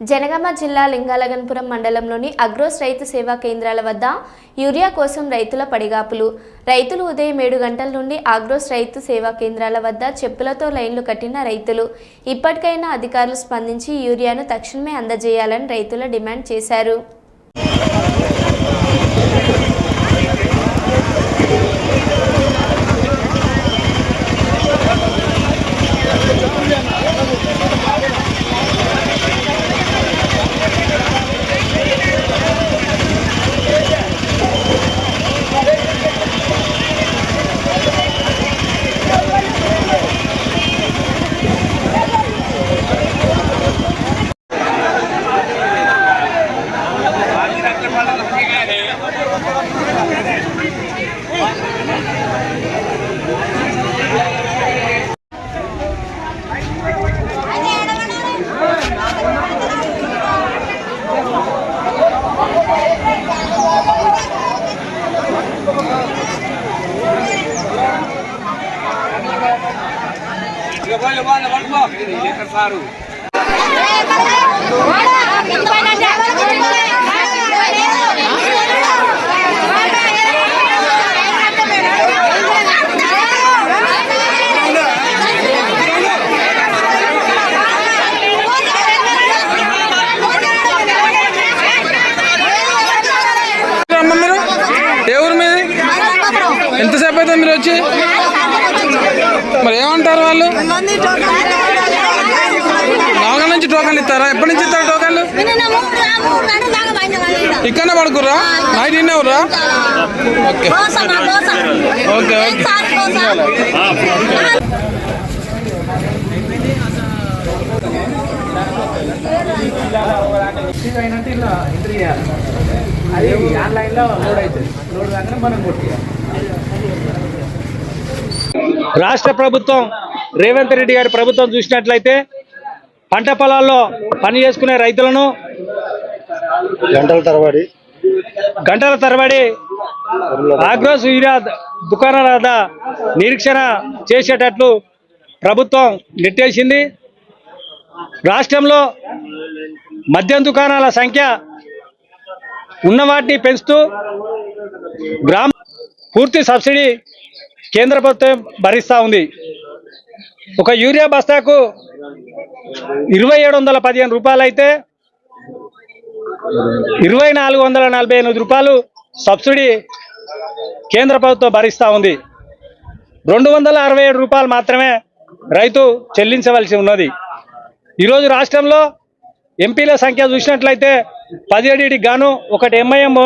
జనగామ జిల్లా లింగాలగన్పురం మండలంలోని అగ్రోస్ రైతు సేవా కేంద్రాల వద్ద యూరియా కోసం రైతుల పడిగాపులు. రైతులు ఉదయం ఏడు గంటల నుండి ఆగ్రోస్ రైతు సేవా కేంద్రాల వద్ద చెప్పులతో లైన్లు కట్టిన రైతులు. ఇప్పటికైనా అధికారులు స్పందించి యూరియాను తక్షణమే అందజేయాలని రైతులు డిమాండ్ చేశారు. అమ్మ మీరు ఏ ఎంతసేపు అయితే మీరు వచ్చి? మరి ఏమంటారు వాళ్ళు? టోకన్లు ఇస్తారా? ఎప్పటి నుంచి ఇస్తారు టోకన్లు ఇక్కడనే పడుకుర్రా? నైట్ ఇన్నేవురా ఓకే. Okay okay. అయినట్టు ఇలా ఎంట్రీ చేయాలి అది ఆన్లైన్లో లోడ్ అవుతుంది లోడ్ కాగానే మనం రాష్ట్ర ప్రభుత్వం రేవంత్ రెడ్డి గారి ప్రభుత్వం చూసినట్లయితే పంట పొలాల్లో పని చేసుకునే రైతులను గంటల తరబడి. గంటల తరబడి ఆగ్రోస్ యూరియా దుకాణాల వద్ద నిరీక్షణ చేసేటట్లు ప్రభుత్వం నెట్టేసింది. రాష్ట్రంలో మద్యం దుకాణాల సంఖ్య ఉన్న వాటిని పెంచుతూ గ్రామ పూర్తి సబ్సిడీ కేంద్ర ప్రభుత్వం భరిస్తూ ఉంది. ఒక యూరియా బస్తాకు ఇరవై ఏడు వందల పదిహేను రూపాయలు అయితే ఇరవై నాలుగు వందల నలభై ఎనిమిది రూపాయలు సబ్సిడీ కేంద్ర ప్రభుత్వం భరిస్తూ ఉంది. రెండు వందల అరవై ఏడు రూపాయలు మాత్రమే రైతు చెల్లించవలసి ఉన్నది. ఈరోజు రాష్ట్రంలో ఎంపీల సంఖ్య చూసినట్లయితే పదిహేడుకి గాను ఒకటి ఎంఐఎం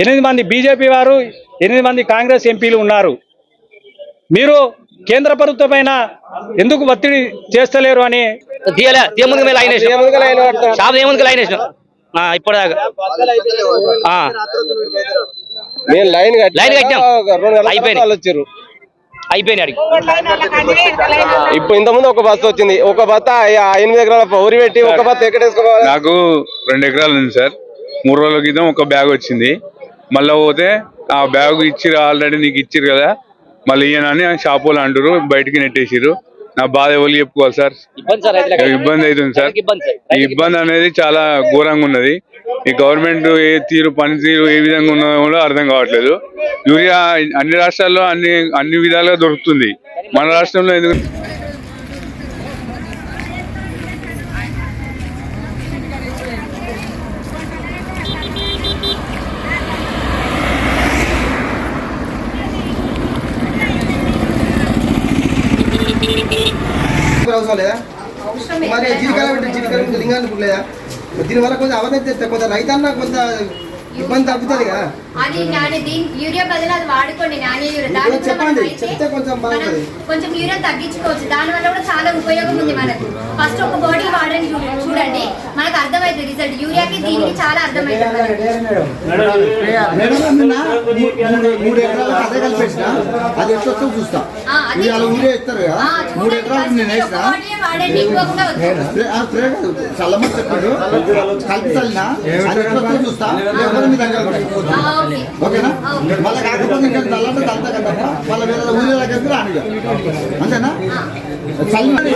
ఎనిమిది మంది బీజేపీ వారు ఎనిమిది మంది కాంగ్రెస్ ఎంపీలు ఉన్నారు. మీరు కేంద్ర ప్రభుత్వం పైన ఎందుకు ఒత్తిడి చేస్తలేరు అని తీయలే తీయ ముందుకు మేము లైన్ షాప్ లైన్ వేసినాం. ఇప్పటిదాకా. కట్టి అయిపోయింది. ఇప్పుడు ఇంత ముందు ఒక బస్సు వచ్చింది. ఒక బత్త ఆ ఎనిమిది ఎకరాల ఊరి పెట్టి ఒక బత్త ఎక్కడ వేసుకోవాలి నాకు రెండు ఎకరాలు ఉంది సార్. మూడు రోజుల క్రితం ఒక బ్యాగ్ వచ్చింది. మళ్ళీ పోతే ఆ బ్యాగ్ ఇచ్చిరు ఆల్రెడీ నీకు ఇచ్చిరు కదా. మళ్ళీ ఇయ్యనని షాప్ వాళ్ళు అంటారు బయటికి నెట్టేసిరు నా బాధ ఎవరు చెప్పుకోవాలి సార్? ఇబ్బంది అవుతుంది సార్. ఈ ఇబ్బంది అనేది చాలా ఘోరంగా ఉన్నది. ఈ గవర్నమెంట్ ఏ తీరు పని తీరు ఏ విధంగా ఉన్నదో కూడా అర్థం కావట్లేదు. యూరియా అన్ని రాష్ట్రాల్లో అన్ని అన్ని విధాలుగా దొరుకుతుంది. మన రాష్ట్రంలో ఎందుకు అవసరం లేదా? మరి జీవికాల పెట్టి పెట్టి లింగాన్ని లేదా దీనివల్ల కొంచెం అవేర్నెస్ చేస్తే కొంత రైతన్న కొంత ఇబ్బంది తగ్గుతుంది కదా. అది నాని దీని యూరియా బదులు అది వాడుకోండి నాని యూరియా దాని కొంచెం యూరియా తగ్గించుకోవచ్చు దాని వల్ల కూడా చాలా ఉపయోగం ఉంది మనకు ఫస్ట్ ఒక బాడీ వాడండి చూడండి మనకు అర్థమవుతుంది రిజల్ట్ యూరియాకి దీనికి చాలా అర్థమవుతుంది మనకు. మేడం నిన్న మూ- మూడు మూడు ఎకరాలకు అదే కలిపి వేసిన అది ఎట్లా వస్తుందో చూస్తా ఆ, అదే ఇవాళ ఊరే ఇస్తారు కదా ఆ, మూడు చూడండి ఎకరాలకు నేను first ఒక వేసిన బాడీ వాడండి ఎక్కువ కూడా వద్దు. స్ప్రే- ఆ స్ప్రే కాదు చల్లమని చెప్పాడు కలిపి చల్లినా అది ఎట్లా వస్తుందో చూస్తా ఓకేనా? మళ్ళీ కాకపోతే ఇంకా తల్లంటే తల్తా కదా మళ్ళీ వేరే ఊరి దగ్గరికి రాని అంతేనా? చల్లని